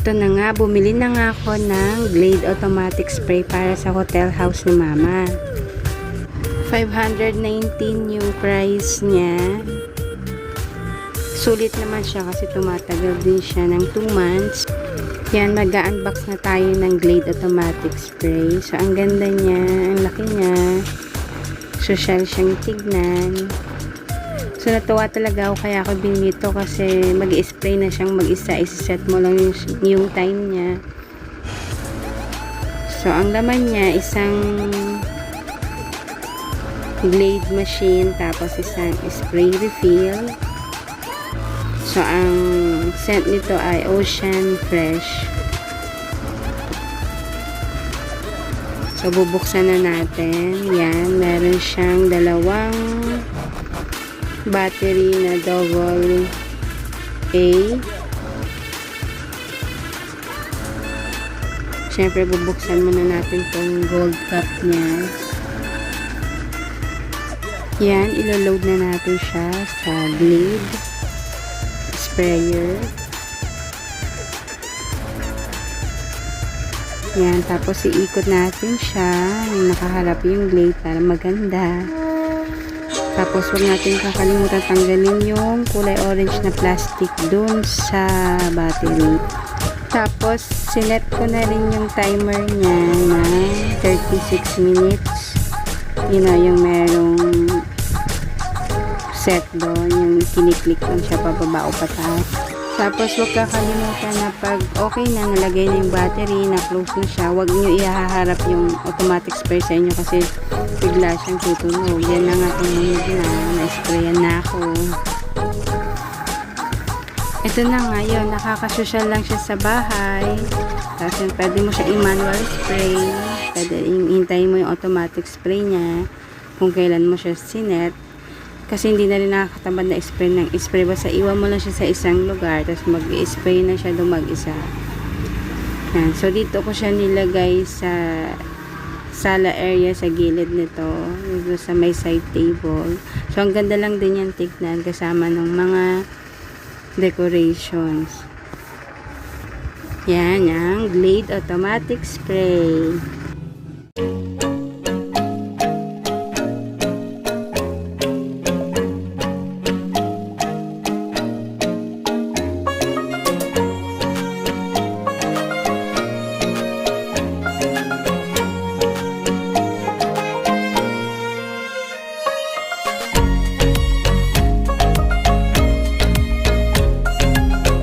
Eto na nga, bumili na nga ako ng Glade Automatic Spray para sa hotel house ni Mama. 519 yung price niya. Sulit naman siya kasi tumatagal din siya ng 2 months. Yan, mag-unbox na tayo ng Glade Automatic Spray. So, ang ganda niya, ang laki niya. Social siyang tignan. So, natuwa talaga ako kaya ako binili to kasi mag spray na siyang mag-isa. Isiset mo lang yung, yung time niya. So, ang laman niya, isang blade machine, tapos isang spray refill. So, ang scent nito ay Ocean Fresh. So, bubuksan na natin. Yan, meron siyang dalawang battery na double A. Siyempre, bubuksan muna natin tong gold cup niya. Yan, ilo-load na natin siya sa blade sprayer. Yan, tapos iikot natin siya nakaharap yung blade para maganda. Tapos huwag natin kakalimutan tanggalin yung kulay orange na plastic dun sa battery. Tapos sinet ko na rin yung timer niya na 36 minutes. You know, yung merong set doon, yung kiniklik lang siya pababa o pataas. Tapos huwag kakalimutan na pag okay na, nalagay na yung battery, na-close na siya, huwag nyo ihaharap yung automatic spray sa inyo kasi bigla siyang tutunog. Yan na nga tumunog na, na-sprayan na ako. Ito na nga yun, nakakasosyal lang siya sa bahay. Tapos yun, pwede mo siya i-manual spray. Pwede hintayin mo yung automatic spray niya kung kailan mo siya sinet. Kasi hindi na rin nakakatamad na spray ng spray. Basta iwan mo lang siya sa isang lugar. Tapos mag-spray na siya doon mag-isa. Yan. So, dito ko siya nilagay sa sala area sa gilid nito. Dito sa may side table. So, ang ganda lang din yan tignan kasama ng mga decorations. Yan, ang Glade Automatic Spray.